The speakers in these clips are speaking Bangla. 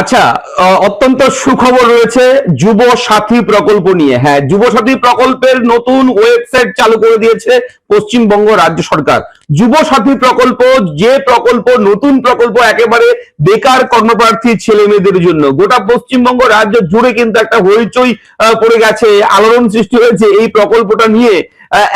আচ্ছা অত্যন্ত সুখবর রয়েছে যুব সাথী প্রকল্প নিয়ে। হ্যাঁ যুব সাথী প্রকল্পের নতুন ওয়েবসাইট চালু করে দিয়েছে পশ্চিমবঙ্গ রাজ্য সরকার। যুব সাথী প্রকল্প, যে প্রকল্প, নতুন প্রকল্প একেবারে বেকার কর্মপ্রার্থী ছেলে মেয়েদের জন্য। গোটা পশ্চিমবঙ্গ রাজ্য জুড়ে কিন্তু একটা হইচই পড়ে গেছে, আলোড়ন সৃষ্টি হয়েছে এই প্রকল্পটা নিয়ে।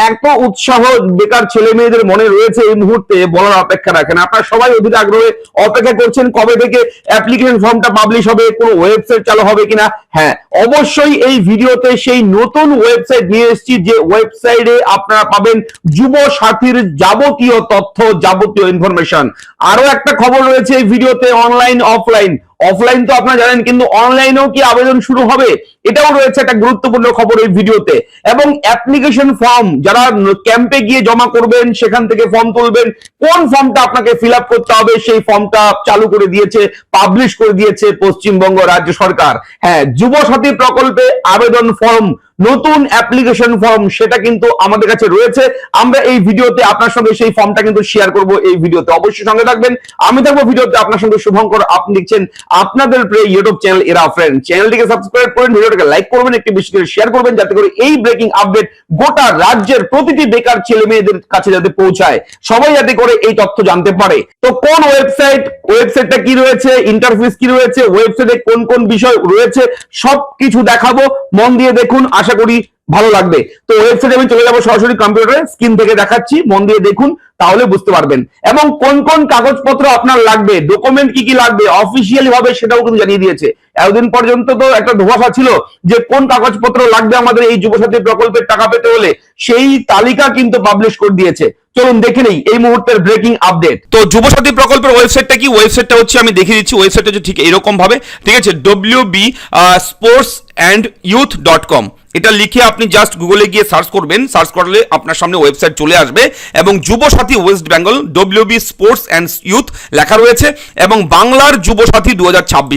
এত উৎসাহ বেকার ছেলে মেয়েদের মনে রয়েছে এই মুহূর্তে বলার অপেক্ষা রাখেন। আপনারা সবাই অধীর আগ্রহে অপেক্ষা করছেন কবে থেকে অ্যাপ্লিকেশন ফর্মটা পাবলিশ হবে, কোন ওয়েবসাইট চালু হবে কিনা? হ্যাঁ অবশ্যই এই ভিডিওতে সেই নতুন ওয়েবসাইট নিয়ে এসেছি যে ওয়েবসাইটে আপনারা পাবেন যুব সাথীর যাবতীয় তথ্য, যাবতীয় ইনফরমেশন আরও একটা খবর রয়েছে এই ভিডিওতে অনলাইন অফলাইন অফলাইন তো আপনারা জানেন, কিন্তু অনলাইনেও কি আবেদন শুরু হবে? এটাও রয়েছে একটা গুরুত্বপূর্ণ খবর এই ভিডিওতে। এবং অ্যাপ্লিকেশন ফর্ম যারা ক্যাম্পে গিয়ে জমা করবেন, সেখান থেকে ফর্ম তুলবেন, কোন ফর্মটা আপনাকে ফিল করতে হবে, সেই ফর্মটা চালু করে দিয়েছে পাবলিশ করে দিয়েছে পশ্চিমবঙ্গ রাজ্য সরকার। হ্যাঁ যুব সাথী প্রকল্পে আবেদন ফর্ম নতুন অ্যাপ্লিকেশন ফর্ম সেটা কিন্তু আমাদের কাছে রয়েছে। আমরা এই ভিডিওতে আপনার সঙ্গে সেই ফর্মটা কিন্তু শেয়ার করব এই ভিডিওতে। অবশ্যই সঙ্গে থাকবেন। আমি থাকব ভিডিওতে আপনার সঙ্গে শুভঙ্কর। আপনি দেখছেন আপনাদের প্রিয় ইউটিউব চ্যানেল এরা ফ্রেন্ড চ্যানেলটিকে সাবস্ক্রাইব করবেন ভিডিওটাকে লাইক করবেন, একটি বেশি করে শেয়ার করবেন, যাতে করে এই ব্রেকিং আপডেট গোটা রাজ্যের প্রতিটি বেকার ছেলে মেয়েদের কাছে যাতে পৌঁছায়। সবাই যাতে করে এই তথ্য জানতে পারে। তো কোন ওয়েবসাইট ওয়েবসাইটটা কি রয়েছে ইন্টারফেস কি রয়েছে ওয়েবসাইটে কোন কোন বিষয় রয়েছে, সবকিছু দেখাবো। মন দিয়ে দেখুন। আশা করি ভালো লাগবে। তো ওয়েবসাইটে আমি চলে যাব সরাসরি কম্পিউটারে স্ক্রিন থেকে দেখাচ্ছি, মন দিয়ে দেখুন, তাহলে বুঝতে পারবেন। এবং কোন কোন কাগজপত্র আপনার লাগবে ডকুমেন্ট কি কি লাগবে অফিসিয়ালি ভাবে সেটাও কিন্তু জানিয়ে দিয়েছে। এতদিন পর্যন্ত তো একটা ধোয়াশা ছিল যে কোন কাগজপত্র লাগবে আমাদের এই যুবসাথী প্রকল্পের টাকা পেতে হলে, সেই তালিকা কিন্তু পাবলিশ করে দিয়েছে। চলুন দেখে নেই এই মুহূর্তের ব্রেকিং আপডেট তো যুবসাথী প্রকল্পের ওয়েবসাইটটা কি? ওয়েবসাইটটা হচ্ছে আমি দেখিয়ে দিচ্ছি ওয়েবসাইটটা হচ্ছে ঠিক এরকম ভাবে ঠিক আছে W B sports and youth dot com এটা লিখে আপনি জাস্ট গুগলে গিয়ে সার্চ করবেন। সার্চ করলে আপনার সামনে ওয়েবসাইট চলে আসবে এবং Yuvasathi West Bengal W B sports and youth লেখা রয়েছে এবং বাংলার যুবসাথী দু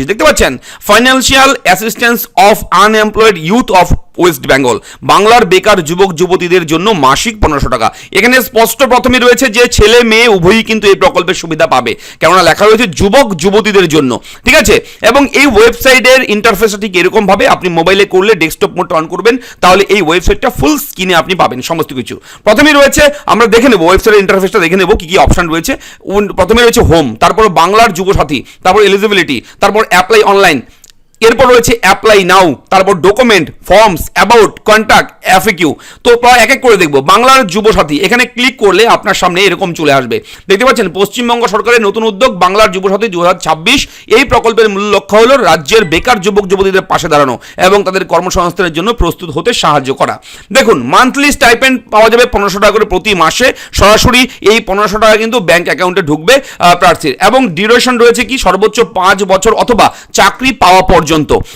দেখতে পাচ্ছেন? Financial assistance of unemployed youth of West Bengal বাংলার বেকার যুবক, যুবতীদের জন্য মাসিক পনেরোশো টাকা। এখানে স্পষ্ট প্রথমে রয়েছে যে ছেলে, মেয়ে উভয়ই কিন্তু এই প্রকল্পের সুবিধা পাবে। কেননা লেখা রয়েছে যুবক, যুবতীদের জন্য। ঠিক আছে? এবং এই ওয়েবসাইটের ইন্টারফেসটা ঠিক এরকমভাবে আপনি মোবাইলে করলে ডেস্কটপ মোডটা অন করবেন, তাহলে এই ওয়েবসাইটটা ফুল স্ক্রিনে আপনি পাবেন সমস্ত কিছু। প্রথমেই রয়েছে, আমরা দেখে নেব ওয়েবসাইটের ইন্টারফেসটা দেখে নেব, কি কি অপশন রয়েছে। প্রথমে রয়েছে হোম তারপর বাংলার যুবসাথী, তারপর এলিজিবিলিটি তারপর অ্যাপ্লাই অনলাইন এরপর রয়েছে অ্যাপ্লাই নাও তারপর document forms about contact FAQ তো প্রায় এক এক করে দেখব। বাংলার যুবসাথী এখানে ক্লিক করলে আপনার সামনে এরকম চলে আসবে। দেখতে পাচ্ছেন, পশ্চিমবঙ্গ সরকারের নতুন উদ্যোগ, বাংলার যুবসাথী দু হাজার ছাব্বিশ। এই প্রকল্পের মূল লক্ষ্য হলো রাজ্যের বেকার যুবক, যুবতীদের পাশে দাঁড়ানো এবং তাদের কর্মসংস্থানের জন্য প্রস্তুত হতে সাহায্য করা। দেখুন মান্থলি স্টাইপেন্ড পাওয়া যাবে পনেরোশো টাকা করে প্রতি মাসে। সরাসরি এই পনেরোশো টাকা কিন্তু ব্যাংক অ্যাকাউন্টে ঢুকবে প্রার্থীর। এবং ডিউরেশন রয়েছে কি? সর্বোচ্চ পাঁচ বছর অথবা চাকরি পাওয়া পর্যন্ত।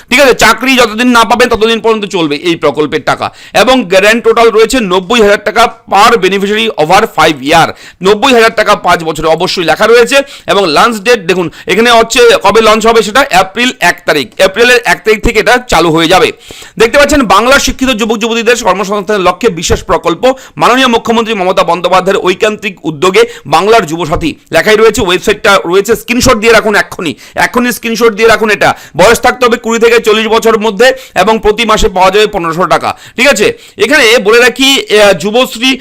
ঠিক আছে, চাকরি যতদিন না পাবেন ততদিন পর্যন্ত চলবে এই প্রকল্পের টাকা। এবং গ্র্যান্ড টোটাল রয়েছে নব্বই হাজার টাকা per beneficiary over five year নব্বই হাজার টাকা পাঁচ বছরে অবশ্যই লেখা রয়েছে। এবং লঞ্চ ডেট দেখুন, এখানে হচ্ছে কবে লঞ্চ হবে সেটা? এপ্রিল এক তারিখ। এপ্রিলের এক তারিখ থেকে এটা চালু হয়ে যাবে। দেখতে পাচ্ছেন বাংলার শিক্ষিত যুবক যুবতীদের কর্মসংস্থানের লক্ষ্যে বিশেষ প্রকল্প। মাননীয় মুখ্যমন্ত্রী মমতা বন্দ্যোপাধ্যায়ের ঐকান্তিক উদ্যোগে বাংলার যুবসাথী লেখাই রয়েছে। ওয়েবসাইটটা রয়েছে স্ক্রিনশট দিয়ে রাখুন এক্ষুনি। এক্ষুনি স্ক্রিনশট দিয়ে রাখুন এটা। বয়স থাকতে হবে কুড়ি থেকে চল্লিশ বছরের মধ্যে এবং প্রতি মাসে পাওয়া যাবে পনেরোশো টাকা। ঠিক আছে? এখানে বলে রাখি যুবশ্রী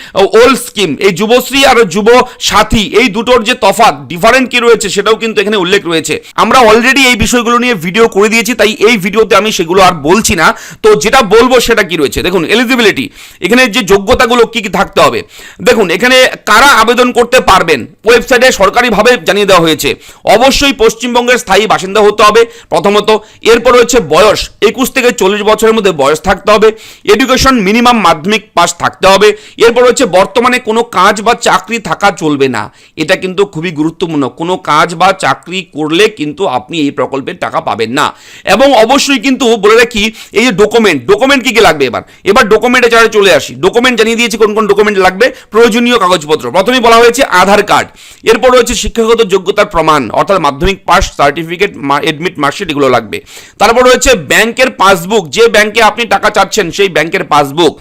ওল্ড স্কিম। এই যুবশ্রী আর যুব সাথী, এই দুটোর যে তফাৎ ডিফারেন্ট কি রয়েছে সেটাও কিন্তু এখানে উল্লেখ রয়েছে। আমরা অলরেডি এই বিষয়গুলো নিয়ে ভিডিও করে দিয়েছি, তাই এই ভিডিওতে আমি সেগুলো আর বলছি না। তো যেটা বলব সেটা কি রয়েছে? দেখুন এলিজিবিলিটি এখানে যে যোগ্যতাগুলো কি কি থাকতে হবে? দেখুন, এখানে কারা আবেদন করতে পারবেন? ওয়েবসাইটে সরকারিভাবে জানিয়ে দেওয়া হয়েছে। অবশ্যই পশ্চিমবঙ্গের স্থায়ী বাসিন্দা হতে হবে, প্রথমত। এরপর হচ্ছে বয়স। একুশ থেকে চল্লিশ বছরের মধ্যে বয়স থাকতে হবে। এডুকেশন মিনিমাম মাধ্যমিক পাস থাকতে হবে। এরপর হচ্ছে বর্তমানে কোনো কাজ বা চাকরি থাকা চলবে না। এটা কিন্তু খুবই গুরুত্বপূর্ণ। কোনো কাজ বা চাকরি করলে কিন্তু আপনি এই প্রকল্পের টাকা পাবেন না। এবং অবশ্যই কিন্তু বলে রাখি, এই যে ডকুমেন্ট ডকুমেন্ট কী কী লাগবে এবার? এবার ডকুমেন্টে যারা চলে আসি ডকুমেন্ট জানিয়ে দিয়েছি কোন কোন ডকুমেন্ট লাগবে। প্রয়োজনীয় কাগজপত্র। প্রথমেই বলা হয়েছে আধার কার্ড। এরপর রয়েছে শিক্ষাগত যোগ্যতার প্রমাণ, অর্থাৎ মাধ্যমিক পাস সার্টিফিকেট এডমিট মার্কশিট এগুলো লাগবে। তারপর রয়েছে ব্যাংকের পাসবুক, যে ব্যাংকে আপনি টাকা চাচ্ছেন সেই ব্যাংকের পাসবুক।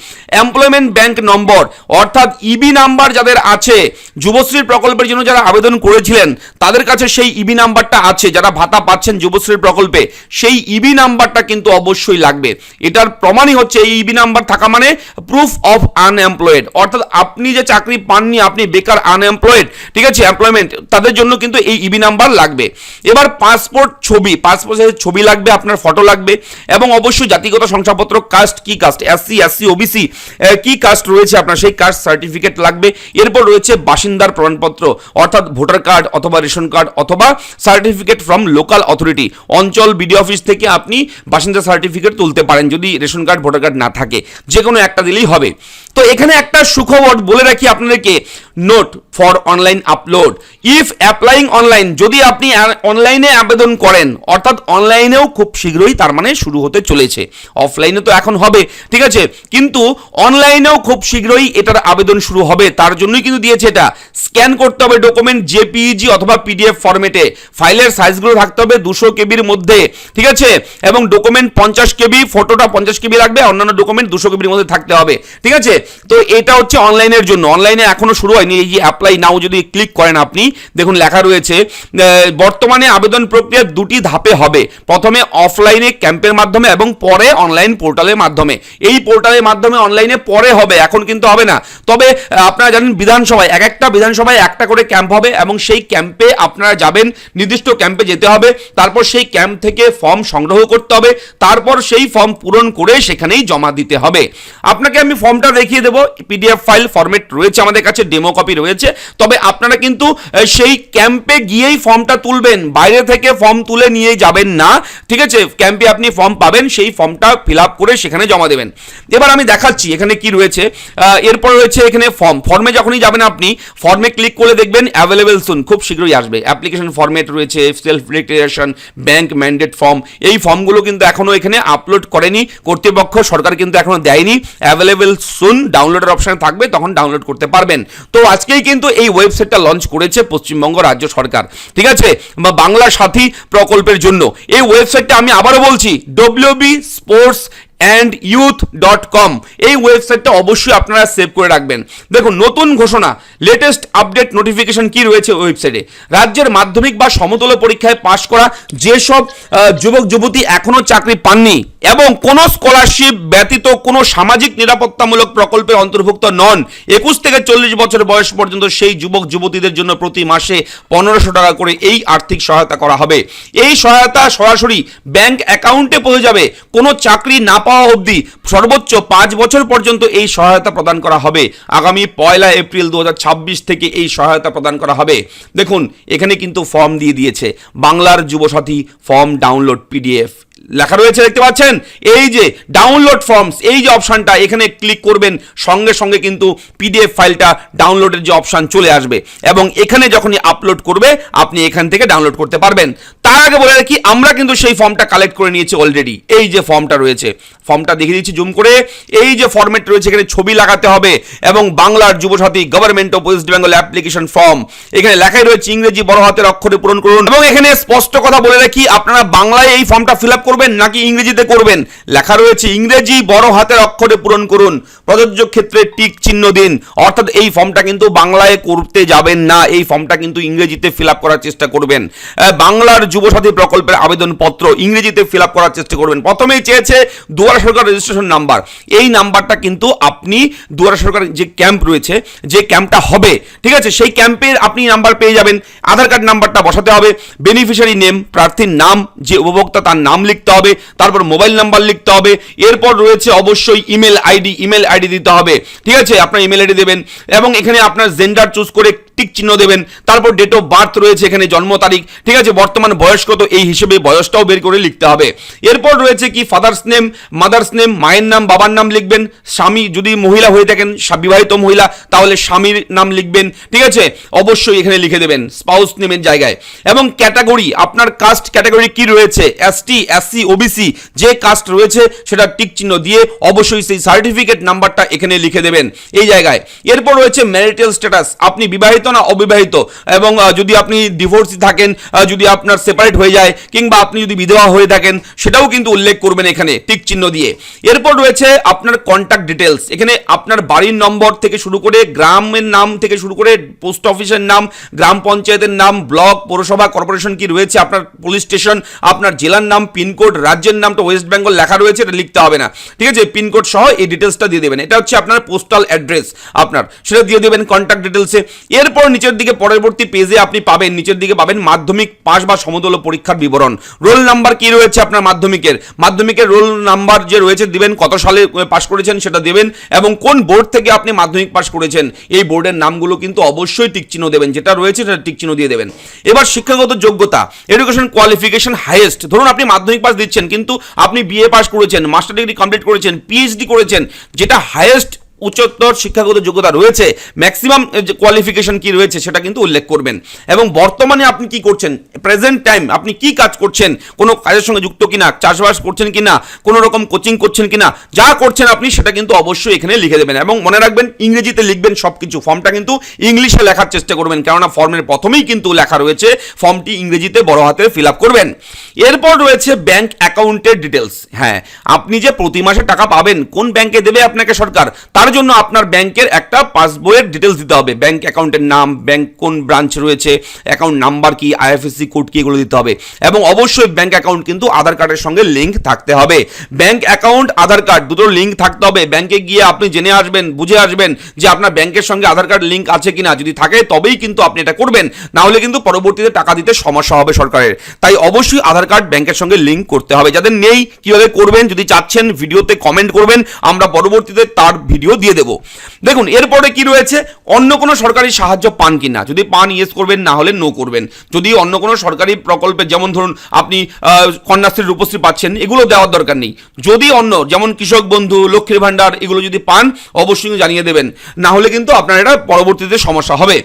এমপ্লয়মেন্ট ব্যাংক নম্বর অর্থাৎ ইবি নাম্বার যাদের আছে যুবশ্রী প্রকল্পের জন্য যারা আবেদন করেছিলেন, তাদের কাছে সেই ইবি নাম্বারটা আছে। যারা ভাতা পাচ্ছেন যুবশ্রী প্রকল্পে, সেই ইবি নাম্বারটা কিন্তু অবশ্যই লাগবে। এটার প্রমাণই হচ্ছে এই ইবি নাম্বার থাকা মানে প্রুফ অফ আনএমপ্লয়েড অর্থাৎ আপনি যে চাকরি পাননি, আপনি বেকার আনএমপ্লয়েড ঠিক আছে? এমপ্লয়মেন্ট তাদের জন্য কিন্তু এই ইবি নাম্বার লাগবে। এবার পাসপোর্ট ছবি পাসপোর্ট ছবি লাগবে। আপনার ফটো লাগবে এবং অবশ্যই জাতিগত শংসাপত্র কাস্ট কি কাস্ট এসসি এসসি ওবিসি কি কাস্ট রয়েছে আপনার? সেই কাস্ট সার্টিফিকেট লাগবে। এরপর রয়েছে বাসিন্দার প্রমাণপত্র, অর্থাৎ ভোটার কার্ড অথবা রেশন কার্ড অথবা সার্টিফিকেট ফ্রম লোকাল অথরিটি অঞ্চল বিডি অফিস থেকে আপনি বাসিন্দা সার্টিফিকেট তুলতে পারেন, যদি রেশন কার্ড ভোটার কার্ড না থাকে। যে কোনো একটা দিলেই হবে। তো এখানে একটা সুখবর বলে রাখি আপনাদেরকে। Note for online upload if applying online যদি আপনি অনলাইনে আবেদন করেন, অর্থাৎ অনলাইনেও খুব শীঘ্রই তার মানে শুরু হতে চলেছে। অফলাইনে তো এখন হবে, ঠিক আছে? কিন্তু অনলাইনেও খুব শীঘ্রই এটার আবেদন শুরু হবে। তার জন্যই কিন্তু দিয়েছে এটা। স্ক্যান করতে হবে ডকুমেন্ট জেপিইজি অথবা পিডিএফ ফরম্যাটে ফাইলের সাইজগুলো থাকতে হবে দুশো কেবির মধ্যে, ঠিক আছে? এবং ডকুমেন্ট পঞ্চাশ কেবি ফটোটা পঞ্চাশ কেবি লাগবে, অন্যান্য ডকুমেন্ট দুশো কেবির মধ্যে থাকতে হবে, ঠিক আছে? তো এটা হচ্ছে অনলাইনের জন্য। অনলাইনে এখনও শুরু হয়নি, এই যে অ্যাপ্লাই নাও যদি ক্লিক করেন আপনি, দেখুন লেখা রয়েছে বর্তমানে আবেদন প্রক্রিয়া দুটি ধাপে হবে। প্রথমে অফলাইনে ক্যাম্পের মাধ্যমে এবং পরে অনলাইন পোর্টালের মাধ্যমে। এই পোর্টালের মাধ্যমে অনলাইনে পরে হবে, এখন কিন্তু হবে না। তবে আপনারা জানেন বিধানসভায়, এক একটা বিধানসভায় একটা করে ক্যাম্প হবে এবং সেই ক্যাম্পে আপনারা যাবেন, নির্দিষ্ট ক্যাম্পে যেতে হবে। তারপর সেই ক্যাম্প থেকে ফর্ম সংগ্রহ করতে হবে। তারপর সেই ফর্ম পূরণ করে সেখানেই জমা দিতে হবে। আপনাকে আমি ফর্মটা দেখিয়ে দেবো। পিডিএফ ফাইল ফরম্যাট রয়েছে আমাদের কাছে ডেমো কপি রয়েছে। তবে আপনারা কিন্তু সেই ক্যাম্পে গিয়েই ফর্মটা তুলবেন। বাইরে থেকে ফর্ম তুলে নিয়ে যাবেন না। ঠিক আছে? ক্যাম্পে আপনি ফর্ম পাবেন, সেই ফর্মটা ফিল আপ করে সেখানে জমা দেবেন। এবার আমি দেখাচ্ছি এখানে কি রয়েছে। এরপর রয়েছে এখানে ফর্ম ফর্মে যখনই যাবেন আপনি ফর্মে ক্লিক করে দেখবেন অ্যাভেলেবেল সুন খুব শীঘ্রই আসবে। অ্যাপ্লিকেশন ফর্মেট রয়েছে self declaration bank mandate form এই ফর্মগুলো কিন্তু এখনও এখানে আপলোড করেনি। কর্তৃপক্ষ সরকার কিন্তু এখনও দেয়নি। অ্যাভেলেবেল সুন ডাউনলোডের অপশন থাকবে, তখন ডাউনলোড করতে পারবেন। তো আজকেই কিন্তু এই ওয়েবসাইটটা লঞ্চ করেছে পশ্চিমবঙ্গ রাজ্য সরকার। ঠিক আছে? বা বাংলা সাথী প্রকল্পের জন্য। এই ওয়েবসাইটটা আমি আবারও বলছি WB sports and youth dot com এই ওয়েবসাইটটা অবশ্যই আপনারা সেভ করে রাখবেন। দেখুন, নতুন ঘোষণা লেটেস্ট আপডেট নোটিফিকেশন কি রয়েছে ওয়েবসাইটে রাজ্যের মাধ্যমিক বা সমতুল্য পরীক্ষায় পাশ করা যেসব যুবক, যুবতী এখনও চাকরি পাননি এবং কোনো স্কলারশিপ ব্যতীত কোনো সামাজিক নিরাপত্তামূলক প্রকল্পে অন্তর্ভুক্ত নন, একুশ থেকে চল্লিশ বছর বয়স পর্যন্ত সেই যুবক, যুবতীদের জন্য প্রতি মাসে পনেরোশো টাকা করে এই আর্থিক সহায়তা করা হবে। এই সহায়তা সরাসরি ব্যাংক অ্যাকাউন্টে পৌঁছে যাবে। কোনো চাকরি না পাওয়া অবধি সর্বোচ্চ পাঁচ বছর পর্যন্ত এই সহায়তা প্রদান করা হবে। আগামী পয়লা এপ্রিল দু হাজার ছাব্বিশ থেকে এই সহায়তা প্রদান করা হবে। দেখুন, এখানে কিন্তু ফর্ম দিয়ে দিয়েছে। বাংলার যুবসাথী ফর্ম ডাউনলোড পিডিএফ লেখা রয়েছে, দেখতে পাচ্ছেন? এই যে ডাউনলোড ফর্মস এই যে অপশানটা এখানে ক্লিক করবেন, সঙ্গে সঙ্গে কিন্তু পিডিএফ ফাইলটা ডাউনলোডের যে অপশান চলে আসবে। এবং এখানে যখনই আপলোড করবে, আপনি এখান থেকে ডাউনলোড করতে পারবেন। তার আগে বলে রাখি, আমরা কিন্তু সেই ফর্মটা কালেক্ট করে নিয়েছি অলরেডি এই যে ফর্মটা রয়েছে ফর্মটা দেখিয়ে দিচ্ছি জুম করে। এই যে ফর্মেট রয়েছে, এখানে ছবি লাগাতে হবে। এবং বাংলার Yuvasathi government of West Bengal application form এখানে লেখাই রয়েছে, ইংরেজি বড় হাতের অক্ষরে পূরণ করুন। এবং এখানে স্পষ্ট কথা বলে রাখি, আপনারা বাংলায় এই ফর্মটা ফিল আপ করবেন নাকি ইংরেজিতে করবেন? লেখা রয়েছে, ইংরেজি বড় হাতের অক্ষরে পূরণ করুন। প্রযোজ্য ক্ষেত্রে টিক চিহ্ন দিন। অর্থাৎ এই ফর্মটা কিন্তু বাংলায় করতে যাবেন না। এই ফর্মটা কিন্তু ইংরেজিতে ফিল করার চেষ্টা করবেন। বাংলার যুবসাথী প্রকল্পের আবেদনপত্র ইংরেজিতে ফিল করার চেষ্টা করবেন। প্রথমেই চেয়েছে দুয়ারা সরকার রেজিস্ট্রেশন নাম্বার এই নাম্বারটা কিন্তু আপনি দুয়ারা সরকার যে ক্যাম্প রয়েছে, যে ক্যাম্পটা হবে, ঠিক আছে? সেই ক্যাম্পের আপনি নাম্বার পেয়ে যাবেন। আধার কার্ড নাম্বারটা বসাতে হবে। বেনিফিশিয়ারি নেম, প্রার্থীর নাম, যে উপভোক্তা তার নাম লিখতে হবে, তারপর মোবাইল নাম্বার লিখতে হবে, এরপর রয়েছে অবশ্যই ইমেল আইডি ইমেল আইডি দিতে হবে। ঠিক আছে? আপনার ইমেল আইডি দেবেন এবং এখানে আপনার জেন্ডার চুজ করে টিক চিহ্ন দেবেন। তারপর ডেট অফ বার্থ রয়েছে এখানে, জন্ম তারিখ। ঠিক আছে, বর্তমান বয়স কত এই হিসেবে বয়সটাও বের করে লিখতে হবে। এরপর রয়েছে কি ফাদার্স নেম মাদার্স নেম মায়ের নাম, বাবার নাম লিখবেন। স্বামী যদি মহিলা হয়ে থাকেন বিবাহিত মহিলা, তাহলে স্বামীর নাম লিখবেন। ঠিক আছে, অবশ্যই এখানে লিখে দেবেন স্পাউস নেমের জায়গায়। এবং ক্যাটাগরি আপনার কাস্ট ক্যাটাগরি কি রয়েছে? এসটি এসসি ওবিসি যে কাস্ট রয়েছে, সেটা টিক চিহ্ন দিয়ে অবশ্যই সেই সার্টিফিকেট নাম্বারটা এখানে লিখে দেবেন। এই জায়গায়। এরপর রয়েছে ম্যারিটাল স্ট্যাটাস আপনি বিবাহিত না অবিবাহিত এবং যদি আপনি ডিভোর্সি থাকেন যদি আপনার সেপারেট হয়ে যায় কিংবা আপনি যদি বিধবা হয়ে থাকেন, সেটাও কিন্তু উল্লেখ করবেন এখানে টিক চিহ্ন দিয়ে। এরপর রয়েছে আপনার কন্ট্যাক্ট ডিটেলস এখানে আপনার বাড়ির নম্বর থেকে শুরু করে গ্রামের নাম থেকে শুরু করে পোস্ট অফিসের নাম, গ্রাম পঞ্চায়েতের নাম, ব্লক, পৌরসভা কর্পোরেশন কি রয়েছে, আপনার পুলিশ স্টেশন আপনার জেলার নাম পিনকোড রাজ্যের নামটা ওয়েস্ট বেঙ্গল লেখা রয়েছে, এটা লিখতে হবে না। ঠিক আছে? পিনকোড সহ এই ডিটেলসটা দিয়ে দেবেন। এটা হচ্ছে আপনার পোস্টাল অ্যাড্রেস আপনার। সেটা দিয়ে দেবেন কন্ট্যাক্ট ডিটেলসে এরপর নিচের দিকে পরবর্তী পেজে আপনি পাবেন, নিচের দিকে পাবেন মাধ্যমিক পাস বা সমতুল্য পরীক্ষার বিবরণ। রোল নাম্বার কি রয়েছে আপনার মাধ্যমিকের? মাধ্যমিকের রোল নাম্বার যে রয়েছে দিবেন, কত সালে পাস করেছেন সেটা দেবেন এবং কোন বোর্ড থেকে আপনি মাধ্যমিক পাস করেছেন, এই বোর্ডের নামগুলো কিন্তু অবশ্যই টিকচিহ্ন দেবেন, যেটা রয়েছে সেটা টিকচিহ্ন দিয়ে দেবেন। এবার শিক্ষাগত যোগ্যতা এডুকেশন কোয়ালিফিকেশন হাইয়েস্ট ধরুন আপনি মাধ্যমিক পাস দিচ্ছেন, কিন্তু আপনি বিএ পাস করেছেন মাস্টার ডিগ্রি কমপ্লিট করেছেন পিএইচডি করেছেন, যেটা হাইয়েস্ট উচ্চতর শিক্ষাগত যোগ্যতা রয়েছে ম্যাক্সিমাম কোয়ালিফিকেশন কি রয়েছে সেটা কিন্তু উল্লেখ করবেন। এবং বর্তমানে আপনি কি করছেন? প্রেজেন্ট টাইম আপনি কি কাজ করছেন? কোনো কাজের সঙ্গে যুক্ত কিনা? চাষবাস করছেন কিনা? কোনো রকম কোচিং করছেন কিনা? যা করছেন আপনি সেটা কিন্তু অবশ্যই এখানে লিখে দেবেন। এবং মনে রাখবেন, ইংরেজিতে লিখবেন সব কিছু ফর্মটা কিন্তু ইংলিশে লেখার চেষ্টা করবেন, কেননা ফর্মের প্রথমেই কিন্তু লেখা রয়েছে। ফর্মটি ইংরেজিতে বড় হাতে ফিল আপ করবেন। এরপর রয়েছে ব্যাংক অ্যাকাউন্টের ডিটেলস হ্যাঁ আপনি যে প্রতি মাসে টাকা পাবেন, কোন ব্যাংকে দেবে আপনাকে সরকার? তার জন্য আপনার ব্যাংকের একটা পাসবইয়ের ডিটেলস দিতে হবে। ব্যাংক অ্যাকাউন্টের নাম, ব্যাংক কোন ব্রাঞ্চ রয়েছে অ্যাকাউন্ট নাম্বার কি আইএফএসসি কোড কি এগুলো দিতে হবে। এবং অবশ্যই ব্যাংক অ্যাকাউন্ট কিন্তু আধার কার্ডের সঙ্গে লিঙ্ক থাকতে হবে। ব্যাংক অ্যাকাউন্ট, আধার কার্ড দুটো লিঙ্ক থাকতে হবে। ব্যাংকে গিয়ে আপনি জেনে আসবেন, বুঝে আসবেন যে আপনার ব্যাংকের সঙ্গে আধার কার্ড লিঙ্ক আছে কিনা। যদি থাকে তবেই কিন্তু আপনি এটা করবেন। না হলে কিন্তু পরবর্তীতে টাকা দিতে সমস্যা হবে সরকারের। তাই অবশ্যই আধার কার্ড ব্যাংকের সঙ্গে লিঙ্ক করতে হবে। যাদের নেই, কীভাবে করবেন? যদি চাচ্ছেন, ভিডিওতে কমেন্ট করবেন। আমরা পরবর্তীতে তার ভিডিও দিয়ে দেবো। দেখুন, এরপরে কি রয়েছে? অন্য কোনো সরকারি সাহায্য পান কি না? যদি পান ইয়েস করবেন, না হলে নো করবেন। যদি অন্য কোনো সরকারি প্রকল্পে, যেমন ধরুন, আপনি কন্যাশ্রীর রূপশ্রী পাচ্ছেন, এগুলো দেওয়ার দরকার নেই। যদি অন্য, যেমন কৃষক বন্ধু, লক্ষ্মীর ভাণ্ডার, এগুলো যদি পান, অবশ্যই জানিয়ে দেবেন। না হলে কিন্তু আপনার এটা পরবর্তীতে সমস্যা হবে।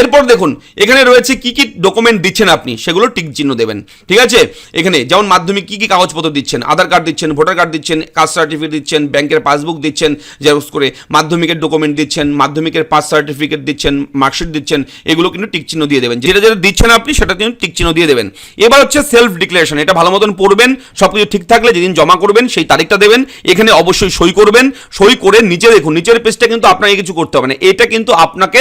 এরপর দেখুন, এখানে রয়েছে কি কি ডকুমেন্ট দিচ্ছেন আপনি? সেগুলো টিক চিহ্ন দেবেন। ঠিক আছে? এখানে যেমন মাধ্যমিক কি কি কাগজপত্র দিচ্ছেন? আধার কার্ড দিচ্ছেন, ভোটার কার্ড দিচ্ছেন, কাস্ট সার্টিফিকেট দিচ্ছেন, ব্যাংকের পাসবুক দিচ্ছেন, জেরক্স করে মাধ্যমিকের ডকুমেন্ট দিচ্ছেন, মাধ্যমিকের পাস সার্টিফিকেট দিচ্ছেন মার্কশিট দিচ্ছেন, এগুলো কিন্তু টিক চিহ্ন দিয়ে দেবেন। যেটা যেটা দিচ্ছেন আপনি, সেটা কিন্তু টিক চিহ্ন দিয়ে দেবেন। এবার হচ্ছে সেলফ ডিক্লারেশন এটা ভালো মতন পড়বেন সব কিছু ঠিক থাকলে যেদিন জমা করবেন, সেই তারিখটা দেবেন, এখানে অবশ্যই সই করবেন, সই করে নিচে দেখুন, নিচের পেজটা কিন্তু আপনাকে কিছু করতে হবে না। এটা কিন্তু আপনাকে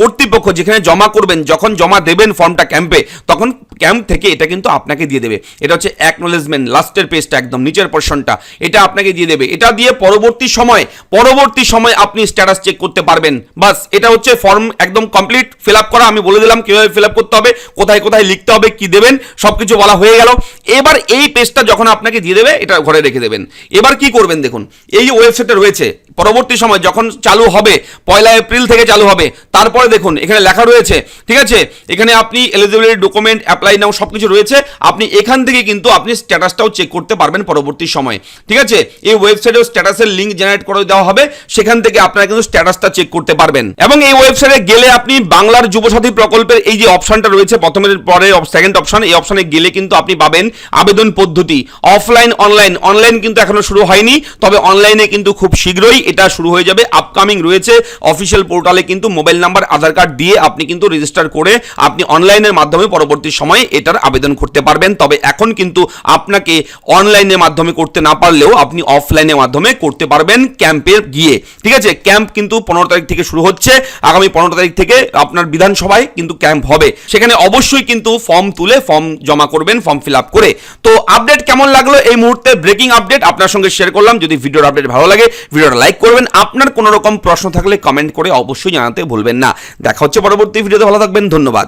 কর্তৃপক্ষ যেখানে জমা করবেন, যখন জমা দেবেন ফর্মটা ক্যাম্পে তখন ক্যাম্প থেকে এটা কিন্তু আপনাকে দিয়ে দেবে। এটা হচ্ছে অ্যাকনোলেজমেন্ট লাস্টের পেজটা একদম, নিচের পোর্শনটা এটা আপনাকে দিয়ে দেবে। এটা দিয়ে পরবর্তী সময়, পরবর্তী সময় আপনি স্ট্যাটাস চেক করতে পারবেন। বাস, এটা হচ্ছে ফর্ম একদম কমপ্লিট ফিল আপ করা। আমি বলে দিলাম কীভাবে ফিল আপ করতে হবে, কোথায় কোথায় লিখতে হবে, কি দেবেন সব কিছু বলা হয়ে গেল। এবার এই পেজটা যখন আপনাকে দিয়ে দেবে, এটা ঘরে রেখে দেবেন। এবার কি করবেন দেখুন, এই যে ওয়েবসাইটে রয়েছে, পরবর্তী সময় যখন চালু হবে, পয়লা এপ্রিল থেকে চালু হবে, তারপরে দেখুন, এখানে লেখা রয়েছে, ঠিক আছে? এখানে আপনি এলিজিবিলিটি ডকুমেন্ট অ্যাপ্লাই নাও সব কিছু রয়েছে। আপনি এখান থেকে কিন্তু আপনি স্ট্যাটাসটাও চেক করতে পারবেন পরবর্তী সময়, ঠিক আছে? এই ওয়েবসাইটেও স্ট্যাটাসের লিঙ্ক জেনারেট করে দেওয়া হবে। সেখান থেকে আপনারা কিন্তু স্ট্যাটাসটা চেক করতে পারবেন। এবং এই ওয়েবসাইটে গেলে আপনি বাংলার যুবসাথী প্রকল্পের এই যে অপশনটা রয়েছে, প্রথমের পরে সেকেন্ড অপশন এই অপশনে গেলে কিন্তু আপনি পাবেন আবেদন পদ্ধতি। অফলাইন অনলাইন অনলাইন কিন্তু এখনও শুরু হয়নি, তবে অনলাইনে কিন্তু খুব শীঘ্রই এটা শুরু হয়ে যাবে। আপকামিং রয়েছে অফিসিয়াল পোর্টালে কিন্তু মোবাইল নাম্বার আধার কার্ড দিয়ে আপনি কিন্তু রেজিস্টার করে আপনি অনলাইনের মাধ্যমে পরবর্তী সময়ে এটার আবেদন করতে পারবেন। তবে এখন কিন্তু আপনাকে অনলাইনের মাধ্যমে করতে না পারলেও আপনি অফলাইনের মাধ্যমে করতে পারবেন ক্যাম্পে গিয়ে। ঠিক আছে ক্যাম্প কিন্তু পনেরো তারিখ থেকে শুরু হচ্ছে, আগামী পনেরো তারিখ থেকে আপনার বিধানসভায় কিন্তু ক্যাম্প হবে। সেখানে অবশ্যই কিন্তু ফর্ম তুলে ফর্ম জমা করবেন ফর্ম ফিল আপ করে। তো আপডেট কেমন লাগল এই মুহূর্তে? ব্রেকিং আপডেট আপনার সঙ্গে শেয়ার করলাম। যদি ভিডিওর আপডেট ভালো লাগে ভিডিওটা লাইক করবেন। আপনার কোনো রকম প্রশ্ন থাকলে কমেন্ট করে অবশ্যই জানাতে ভুলবেন না। দেখা হচ্ছে পরবর্তী ভিডিওতে ভালো থাকবেন, ধন্যবাদ।